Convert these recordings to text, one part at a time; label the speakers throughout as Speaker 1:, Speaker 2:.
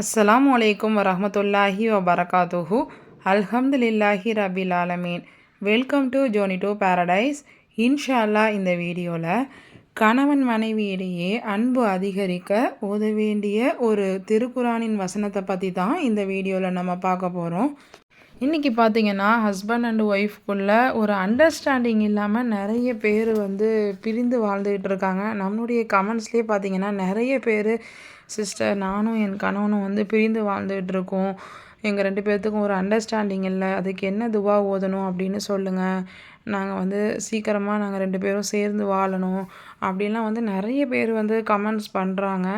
Speaker 1: அஸ்லாம் வலைக்கம் வரமத்துல்லாஹி வபரகாத்துஹு. அல்ஹம்துலில்லாஹி ரபில் ஆலமீன். Welcome to journey to paradise. இன்ஷால்லா இந்த வீடியோவில் கணவன் மனைவியிடையே அன்பு அதிகரிக்க உத வேண்டிய ஒரு திருக்குறானின் வசனத்தை பற்றி தான் இந்த வீடியோவில் நம்ம பார்க்க போகிறோம் இன்றைக்கி பார்த்தீங்கன்னா ஹஸ்பண்ட் அண்ட் ஒய்ஃப்குள்ளே ஒரு அண்டர்ஸ்டாண்டிங் இல்லாமல் நிறைய பேர் வந்து பிரிந்து வாழ்ந்துக்கிட்டு இருக்காங்க. நம்மளுடைய கமெண்ட்ஸ்லேயே பார்த்தீங்கன்னா நிறைய பேர் சிஸ்டர் நானும் என் கணவனும் வந்து பிரிந்து வாழ்ந்துகிட்டு இருக்கோம். எங்கள் ரெண்டு பேர்த்துக்கும் ஒரு அண்டர்ஸ்டாண்டிங் இல்லை. அதுக்கு என்ன துவா ஓதணும் அப்படின்னு சொல்லுங்கள் நாங்கள் வந்து சீக்கிரமாக நாங்கள் ரெண்டு பேரும் சேர்ந்து வாழணும். அப்படின்லாம் வந்து நிறைய பேர் வந்து கமெண்ட்ஸ் பண்ணுறாங்க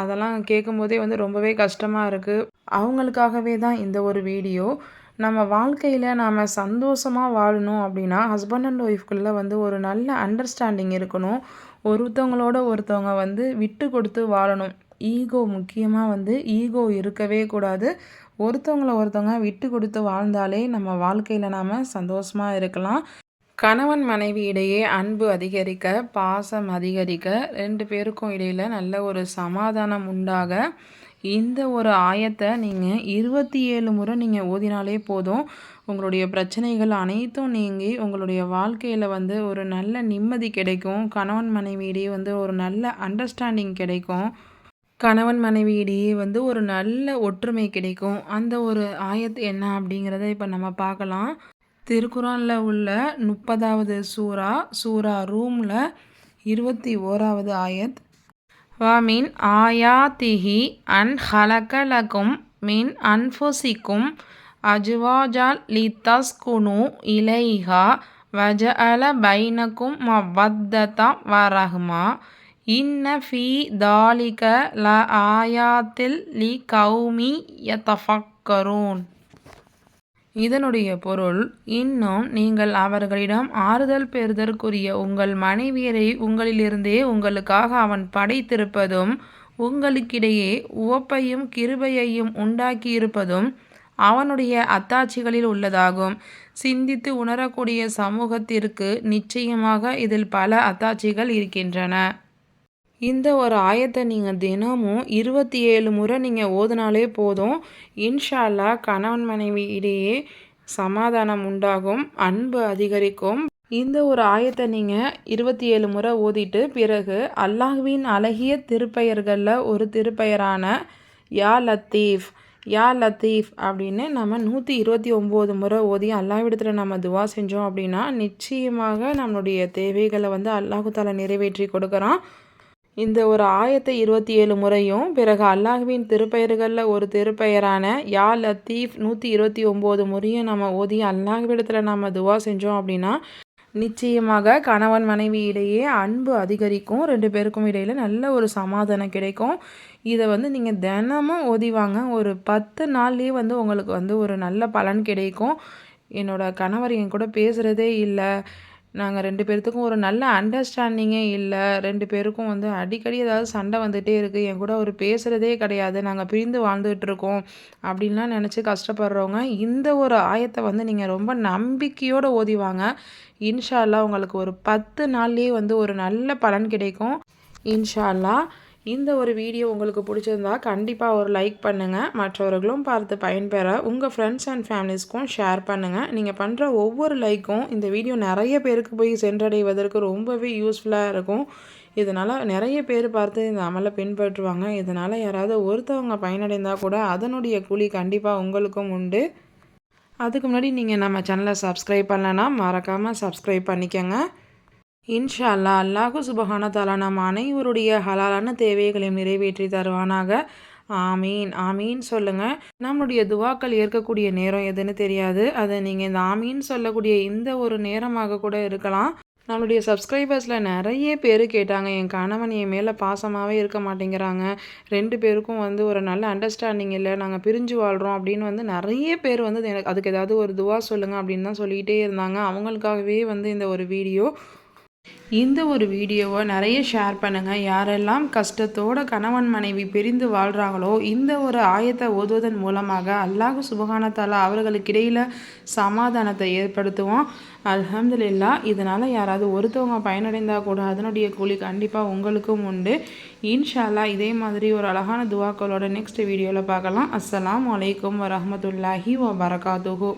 Speaker 1: அதெல்லாம் கேட்கும்போதே வந்து ரொம்பவே கஷ்டமாக இருக்குது அவங்களுக்காகவே தான் இந்த ஒரு வீடியோ நம்ம வாழ்க்கையில் நாம் சந்தோஷமாக வாழணும் அப்படின்னா ஹஸ்பண்ட் அண்ட் ஒய்ஃப்குள்ளே வந்து ஒரு நல்ல அண்டர்ஸ்டாண்டிங் இருக்கணும். ஒருத்தவங்களோட ஒருத்தவங்க வந்து விட்டு கொடுத்து வாழணும். ஈகோ முக்கியமாக வந்து ஈகோ இருக்கவே கூடாது. ஒருத்தவங்கள ஒருத்தவங்க விட்டு கொடுத்து வாழ்ந்தாலே நம்ம வாழ்க்கையில் நாம் சந்தோஷமாக இருக்கலாம். கணவன் மனைவி இடையே அன்பு அதிகரிக்க பாசம் அதிகரிக்க ரெண்டு பேருக்கும் இடையில் நல்ல ஒரு சமாதானம் உண்டாக இந்த ஒரு ஆயத்தை நீங்கள் இருபத்தி ஏழு முறை நீங்கள் ஓதினாலே போதும். உங்களுடைய பிரச்சனைகள் அனைத்தும் நீங்கி உங்களுடைய வாழ்க்கையில் வந்து ஒரு நல்ல நிம்மதி கிடைக்கும். கணவன் மனைவியிடையே வந்து ஒரு நல்ல அண்டர்ஸ்டாண்டிங் கிடைக்கும். கணவன் மனைவியிடையே வந்து ஒரு நல்ல ஒற்றுமை கிடைக்கும். அந்த ஒரு ஆயத்து என்ன அப்படிங்கிறத இப்போ நம்ம பார்க்கலாம். திருக்குறானில் உள்ள முப்பதாவது சூறா சூறா ரூமில் இருபத்தி ஓராவது ஆயத். வமின் ஆயாத்திஹி அன் ஹலகலகும் மின் அன்ஃபுசிக்கும் அஜ்வாஜால் லித்தஸ்குனு இலைஹா வஜ அல பைனக்கும் மவத்ததா வரஹ்மா. இன்ன ஃபீ தாலிக ல ஆயாத்தில் லி கௌமி யதஃபக்கரூன். இதனுடைய பொருள் இன்னும் நீங்கள் அவர்களிடம் ஆறுதல் பெறுதற்குரிய உங்கள் மனைவியரை உங்களிலிருந்தே உங்களுக்காக அவன் படைத்திருப்பதும் உங்களுக்கிடையே உவப்பையும் கிருபையையும் உண்டாக்கியிருப்பதும் அவனுடைய அத்தாட்சிகளில் உள்ளதாகும். சிந்தித்து உணரக்கூடிய சமூகத்திற்கு நிச்சயமாக இதில் பல அத்தாட்சிகள் இருக்கின்றன. இந்த ஒரு ஆயத்தை நீங்கள் தினமும் இருபத்தி ஏழு முறை நீங்கள் ஓதுனாலே போதும். இன்ஷால்லா கணவன் மனைவி இடையே சமாதானம் உண்டாகும் அன்பு அதிகரிக்கும். இந்த ஒரு ஆயத்தை நீங்கள் இருபத்தி ஏழு முறை ஓதிட்டு பிறகு அல்லாஹ்வின் அழகிய திருப்பெயர்களில் ஒரு திருப்பெயரான யா லத்தீஃப் யா லத்தீஃப் அப்படின்னு நம்ம நூற்றி இருபத்தி ஒம்பது முறை ஓதி அல்லாவிடத்தில் நம்ம துவா செஞ்சோம் அப்படின்னா நிச்சயமாக நம்மளுடைய தேவைகளை வந்து அல்லாஹு தாலா நிறைவேற்றி கொடுக்குறான். இந்த ஒரு ஆயத்தை இருபத்தி ஏழு முறையும் பிறகு அல்லாஹுவின் திருப்பெயர்களில் ஒரு திருப்பெயரான யா லத்தீஃப் நூற்றி இருபத்தி ஒம்பது முறையும் நம்ம ஓதி அல்லாஹ்விடத்தில் நம்ம துவா செஞ்சோம் அப்படின்னா நிச்சயமாக கணவன் மனைவி இடையே அன்பு அதிகரிக்கும். ரெண்டு பேருக்கும் இடையில் நல்ல ஒரு சமாதானம் கிடைக்கும். இதை வந்து நீங்கள் தினமும் ஓதிவாங்க ஒரு பத்து நாள்லேயே வந்து உங்களுக்கு வந்து ஒரு நல்ல பலன் கிடைக்கும். என்னோடய கணவர் என் கூட பேசுகிறதே இல்லை. நாங்கள் ரெண்டு பேர்த்துக்கும் ஒரு நல்ல அண்டர்ஸ்டாண்டிங்கே இல்லை. ரெண்டு பேருக்கும் வந்து அடிக்கடி ஏதாவது சண்டை வந்துகிட்டே இருக்குது என் கூட அவர் பேசுகிறதே கிடையாது. நாங்கள் பிரிந்து வாழ்ந்துகிட்ருக்கோம் அப்படின்லாம் நினச்சி கஷ்டப்படுறவங்க இந்த ஒரு ஆயத்தை வந்து நீங்கள் ரொம்ப நம்பிக்கையோடு ஓதிவாங்க இன்ஷா உங்களுக்கு ஒரு பத்து நாள்லேயே வந்து ஒரு நல்ல பலன் கிடைக்கும். இன்ஷா இந்த ஒரு வீடியோ உங்களுக்கு பிடிச்சிருந்தா கண்டிப்பாக ஒரு லைக் பண்ணுங்கள் மற்றவர்களும் பார்த்து பயன்பெற உங்கள் ஃப்ரெண்ட்ஸ் அண்ட் ஃபேமிலிஸ்க்கும் ஷேர் பண்ணுங்கள் நீங்கள் பண்ணுற ஒவ்வொரு லைக்கும் இந்த வீடியோ நிறைய பேருக்கு போய் சென்றடைவதற்கு ரொம்பவே யூஸ்ஃபுல்லாக இருக்கும். இதனால் நிறைய பேர் பார்த்து இந்த அமலை பின்பற்றுவாங்க. இதனால் யாராவது ஒருத்தவங்க பயனடைந்தால் கூட அதனுடைய கூலி கண்டிப்பாக உங்களுக்கும் உண்டு. அதுக்கு முன்னாடி நீங்கள் நம்ம சேனலை சப்ஸ்கிரைப் பண்ணலன்னா மறக்காமல் சப்ஸ்கிரைப் பண்ணிக்கோங்க. இன்ஷா அல்லா அல்லாஹு சுபஹான நம் அனைவருடைய ஹலாலான தேவைகளையும் நிறைவேற்றி தருவானாக. ஆமீன் ஆமீன் சொல்லுங்கள் நம்மளுடைய துவாக்கள் ஏற்கக்கூடிய நேரம் எதுன்னு தெரியாது. அதை நீங்கள் இந்த ஆமீன் சொல்லக்கூடிய இந்த ஒரு நேரமாக கூட இருக்கலாம். நம்மளுடைய சப்ஸ்கிரைபர்ஸில் நிறைய பேர் கேட்டாங்க. என் கணவன் என் மேலே பாசமாகவே இருக்க மாட்டேங்கிறாங்க. ரெண்டு பேருக்கும் வந்து ஒரு நல்ல அண்டர்ஸ்டாண்டிங் இல்லை. நாங்கள் பிரிஞ்சு வாழ்கிறோம் அப்படின்னு வந்து நிறைய பேர் வந்து எனக்கு அதுக்கு ஏதாவது ஒரு துவா சொல்லுங்கள் அப்படின்னு தான் சொல்லிகிட்டே இருந்தாங்க. அவங்களுக்காகவே வந்து இந்த ஒரு வீடியோ இந்த ஒரு வீடியோவை நிறைய ஷேர் பண்ணுங்கள் யாரெல்லாம் கஷ்டத்தோட கணவன் மனைவி பிரிந்து வாழ்கிறாங்களோ இந்த ஒரு ஆயத்தை ஓதுவதன் மூலமாக அல்லாஹ் சுபகானத்தால் அவர்களுக்கிடையில் சமாதானத்தை ஏற்படுத்துவோம் அல்ஹம்துலில்லா இதனால் யாராவது ஒருத்தவங்க பயனடைந்தால் கூட அதனுடைய கூலி கண்டிப்பாக உங்களுக்கும் உண்டு. இன்ஷால்லா இதே மாதிரி ஒரு அழகான துவாக்களோட நெக்ஸ்ட் வீடியோவில் பார்க்கலாம். அஸ்லாம் வலைக்கம் வரமத்துல்லாஹி வ வரகாத்துஹூ